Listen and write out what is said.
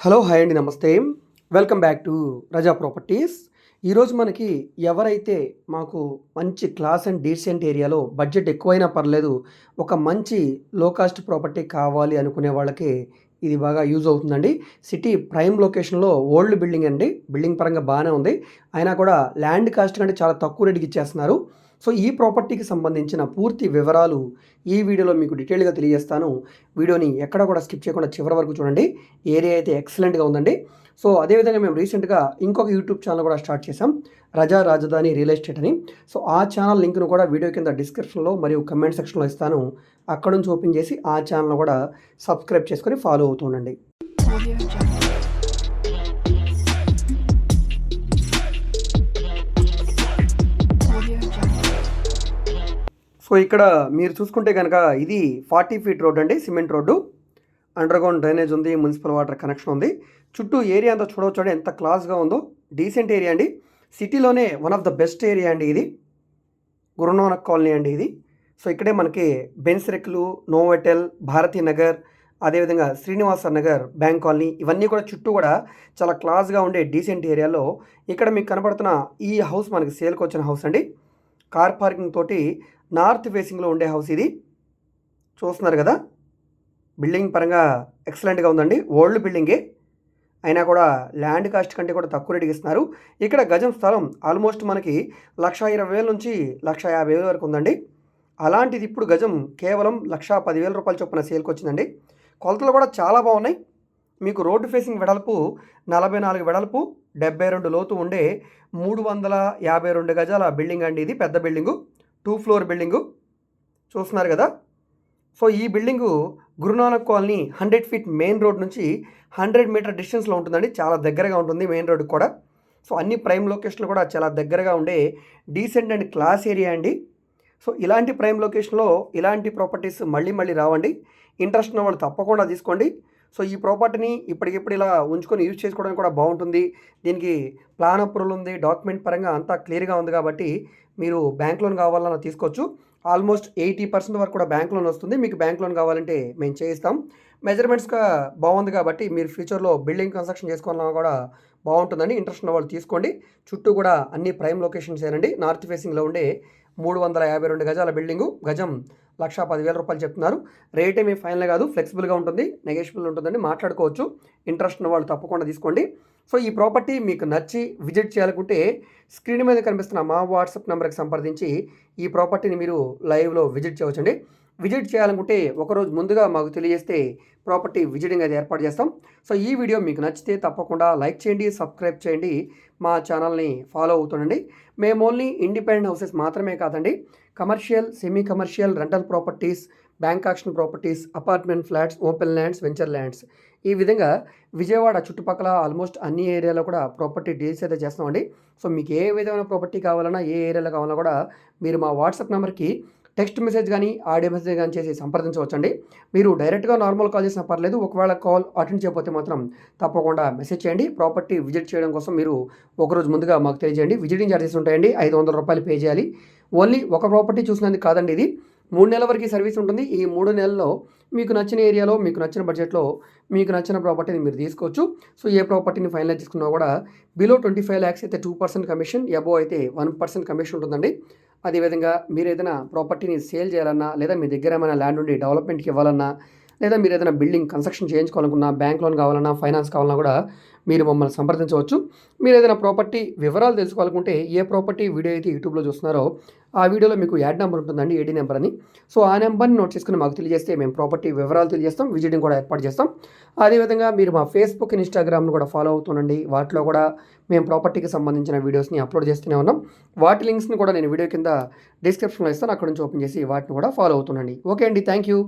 Hello hi అండి నమస్తే. Welcome back to Raza properties. ఈరోజు మనకి ఎవరైతే మాకు మంచి క్లాస్ అండ్ డీసెంట్ ఏరియాలో బడ్జెట్ ఎక్కువైనా పర్లేదు ఒక మంచి లో కాస్ట్ ప్రాపర్టీ కావాలి అనుకునే వాళ్ళకి ఇది బాగా యూజ్ అవుతుందండి. సిటీ ప్రైమ్ లొకేషన్లో ఓల్డ్ బిల్డింగ్ అండి. బిల్డింగ్ పరంగా బాగానే ఉంది. అయినా కూడా ల్యాండ్ కాస్ట్ కంటే చాలా తక్కువ రేటుకి ఇచ్చేస్తున్నారు. సో ఈ ప్రాపర్టీకి సంబంధించిన పూర్తి వివరాలు ఈ వీడియోలో మీకు డీటెయిల్గా తెలియజేస్తాను. వీడియోని ఎక్కడ కూడా స్కిప్ చేయకుండా చివరి వరకు చూడండి. ఏరియా అయితే ఎక్సలెంట్గా ఉందండి. సో అదేవిధంగా మేము రీసెంట్గా ఇంకొక యూట్యూబ్ ఛానల్ కూడా స్టార్ట్ చేసాం రజా రాజధాని రియల్ ఎస్టేట్ అని. సో ఆ ఛానల్ లింక్ను కూడా వీడియో కింద డిస్క్రిప్షన్లో మరియు కమెంట్ సెక్షన్లో ఇస్తాను. అక్కడ నుంచి ఓపెన్ చేసి ఆ ఛానల్ కూడా సబ్స్క్రైబ్ చేసుకొని ఫాలో అవుతుండండి సో ఇక్కడ మీరు చూసుకుంటే కనుక ఇది ఫార్టీ ఫీట్ రోడ్ అండి సిమెంట్ రోడ్డు. అండర్గ్రౌండ్ డ్రైనేజ్ ఉంది మున్సిపల్ వాటర్ కనెక్షన్ ఉంది. చుట్టూ ఏరియా అంతా చూడవచ్చు అండి ఎంత క్లాస్గా ఉందో. డీసెంట్ ఏరియా అండి. సిటీలోనే one of the best area అండి ఇది. గురునానక్ కాలనీ అండి ఇది. సో ఇక్కడే మనకి బెన్స్రెక్లు నోవెటెల్ భారతీ నగర్ అదేవిధంగా శ్రీనివాస నగర్ బ్యాంక్ కాలనీ ఇవన్నీ కూడా చుట్టూ కూడా చాలా క్లాస్గా ఉండే డీసెంట్ ఏరియాలో ఇక్కడ మీకు కనబడుతున్న ఈ హౌస్ మనకి సేల్కి వచ్చిన హౌస్ అండి. కార్ పార్కింగ్ తోటి నార్త్ ఫేసింగ్లో ఉండే హౌస్ ఇది. చూస్తున్నారు కదా? బిల్డింగ్ పరంగా ఎక్సలెంట్గా ఉందండి. ఓల్డ్ బిల్డింగే. అయినా కూడా ల్యాండ్ కాస్ట్ కంటే కూడా తక్కువ రేటుకి ఇస్తున్నారు. ఇక్కడ గజం స్థలం ఆల్మోస్ట్ మనకి లక్ష ఇరవై వేల నుంచి లక్ష యాభై వేల వరకు ఉందండి. అలాంటిది ఇప్పుడు గజం కేవలం లక్ష పదివేల రూపాయల చొప్పున సేల్కి వచ్చిందండి. కొలతలు కూడా చాలా బాగున్నాయి. మీకు రోడ్డు ఫేసింగ్ వెడల్పు నలభై నాలుగు వెడల్పు డెబ్బై రెండు లోతు ఉండే మూడు వందల యాభై రెండు గజాల బిల్డింగ్ అండి ఇది. పెద్ద బిల్డింగు. టూ ఫ్లోర్ బిల్డింగు చూస్తున్నారు కదా. సో ఈ building Gurunanak colony hundred feet main road నుంచి హండ్రెడ్ మీటర్ డిస్టెన్స్లో ఉంటుందండి. చాలా దగ్గరగా ఉంటుంది మెయిన్ రోడ్కి కూడా. సో అన్ని ప్రైమ్ లొకేషన్లు కూడా చాలా దగ్గరగా ఉండే డీసెంట్ అండ్ క్లాస్ ఏరియా అండి. సో ఇలాంటి ప్రైమ్ లొకేషన్లో ఇలాంటి ప్రాపర్టీస్ మళ్ళీ మళ్ళీ రావండి. ఇంట్రెస్ట్ ఉన్న వాళ్ళు తప్పకుండా తీసుకోండి. సో ఈ ప్రాపర్టీని ఇప్పటికిప్పుడు ఇలా ఉంచుకొని యూజ్ చేసుకోవడానికి కూడా బాగుంటుంది. దీనికి ప్లాన్ అప్రూవల్ ఉంది. డాక్యుమెంట్ పరంగా అంతా క్లియర్గా ఉంది కాబట్టి మీరు బ్యాంక్ లోన్ కావాలన్నా తీసుకోవచ్చు. ఆల్మోస్ట్ ఎయిటీ పర్సెంట్ వరకు కూడా బ్యాంక్ లోన్ వస్తుంది. మీకు బ్యాంక్ లోన్ కావాలంటే మేము చేయిస్తాం. మెజర్మెంట్స్గా బాగుంది కాబట్టి మీరు ఫ్యూచర్లో బిల్డింగ్ కన్స్ట్రక్షన్ చేసుకోవాలన్నా కూడా బాగుంటుందని ఇంట్రెస్ట్ ఉన్న వాళ్ళు తీసుకోండి. చుట్టూ కూడా అన్ని ప్రైమ్ లొకేషన్స్ ఏనండి. నార్త్ ఫేసింగ్లో ఉండే మూడు వందల యాభై రెండు గజాల బిల్డింగు. గజం లక్ష పదివేల రూపాయలు చెప్తున్నారు. రేట్ ఏమీ ఫైనల్ కాదు ఫ్లెక్సిబుల్గా ఉంటుంది నెగోషియబుల్ ఉంటుందండి మాట్లాడుకోవచ్చు. ఇంట్రెస్ట్ ఉన్న వాళ్ళు తప్పకుండా తీసుకోండి. సో ఈ ప్రాపర్టీ మీకు నచ్చి విజిట్ చేయాలనుకుంటే స్క్రీన్ మీద కనిపిస్తున్న మా వాట్సాప్ నెంబర్కి సంప్రదించి ఈ ప్రాపర్టీని మీరు లైవ్లో విజిట్ చేయవచ్చండి. విజిట్ చేయాలనుకుంటే ఒకరోజు ముందుగా మాకు తెలియజేస్తే ప్రాపర్టీ విజిటింగ్ అది ఏర్పాటు చేస్తాం. సో ఈ వీడియో మీకు నచ్చితే తప్పకుండా లైక్ చేయండి సబ్స్క్రైబ్ చేయండి. మా ఛానల్ని ఫాలో అవుతుండండి. మేము ఓన్లీ ఇండిపెండెంట్ హౌసెస్ మాత్రమే కాదండి. Commercial semi commercial rental properties bank auction properties apartment flats open lands venture lands. ఈ విధంగా విజయవాడ చుట్టుపక్కల ఆల్మోస్ట్ అన్ని ఏరియాలో కూడా ప్రాపర్టీ డీల్స్ అయితే చేస్తామండి సో మీకు ఏ విధమైన ప్రాపర్టీ కావాలన్నా ఏ ఏరియాలో కావాలన్నా కూడా మీరు మా వాట్సాప్ నెంబర్కి టెక్స్ట్ మెసేజ్ కానీ ఆడియో మెసేజ్ కానీ చేసి సంప్రదించవచ్చండి. మీరు డైరెక్ట్గా నార్మల్ కాల్ చేసినా పర్లేదు ఒకవేళ కాల్ అటెండ్ చేయకపోతే మాత్రం తప్పకుండా మెసేజ్ చేయండి. ప్రాపర్టీ విజిట్ చేయడం కోసం మీరు ఒకరోజు ముందుగా మాకు తెలియజేయండి. విజిటింగ్ ఛార్జెస్ ఉంటాయండి ఐదు వందల రూపాయలు పే చేయాలి. ఓన్లీ ఒక ప్రాపర్టీ చూసినందుకు కాదండి ఇది. మూడు నెలల వరకు సర్వీస్ ఉంటుంది. ఈ మూడు నెలల్లో మీకు నచ్చిన ఏరియాలో మీకు నచ్చిన బడ్జెట్లో మీకు నచ్చిన ప్రాపర్టీని మీరు తీసుకోవచ్చు. సో ఏ ప్రాపర్టీని ఫైనలైజ్ చేసుకున్నా కూడా బిలో ట్వంటీ ఫైవ్ ల్యాక్స్ అయితే టూ పర్సెంట్ కమిషన్ ఎబో అయితే వన్ పర్సెంట్ కమిషన్ ఉంటుందండి. అదేవిధంగా మీరు ఏదైనా ప్రాపర్టీని సేల్ చేయాలన్నా లేదా మీ దగ్గర ఏమైనా ల్యాండ్ ఉండి డెవలప్మెంట్కి ఇవ్వాలన్నా లేదా మీరు ఏదైనా బిల్డింగ్ కన్స్ట్రక్షన్ చేయించుకోవాలనుకున్నా బ్యాంక్ లోన్ కావాలన్నా ఫైనాన్స్ కావాలన్నా కూడా మీరు మమ్మల్ని సంప్రదించవచ్చు. మీరు ఏదైనా ప్రాపర్టీ వివరాలు తెలుసుకోవాలనుకుంటే ఏ ప్రాపర్టీ వీడియో అయితే యూట్యూబ్లో చూస్తున్నారో ఆ వీడియోలో మీకు యాడ్ నెంబర్ ఉంటుందండి ఏడీ నెంబర్ అని. సో ఆ నెంబర్ని నోట్ చేసుకుని మాకు తెలియజేస్తే మేము ప్రాపర్టీ వివరాలు తెలియజేస్తాం విజిటింగ్ కూడా ఏర్పాటు చేస్తాం. అదేవిధంగా మీరు మా ఫేస్బుక్ ఇన్స్టాగ్రామ్ను కూడా ఫాలో అవుతుండండి. వాటిలో కూడా మేము ప్రాపర్టీకి సంబంధించిన వీడియోస్ని అప్లోడ్ చేస్తూనే ఉన్నాం. వాటి లింక్స్ని కూడా నేను వీడియో కింద డిస్క్రిప్షన్లో ఇస్తాను. అక్కడ నుంచి ఓపెన్ చేసి వాటిని కూడా ఫాలో అవుతుండండి. ఓకే అండి. Thank you.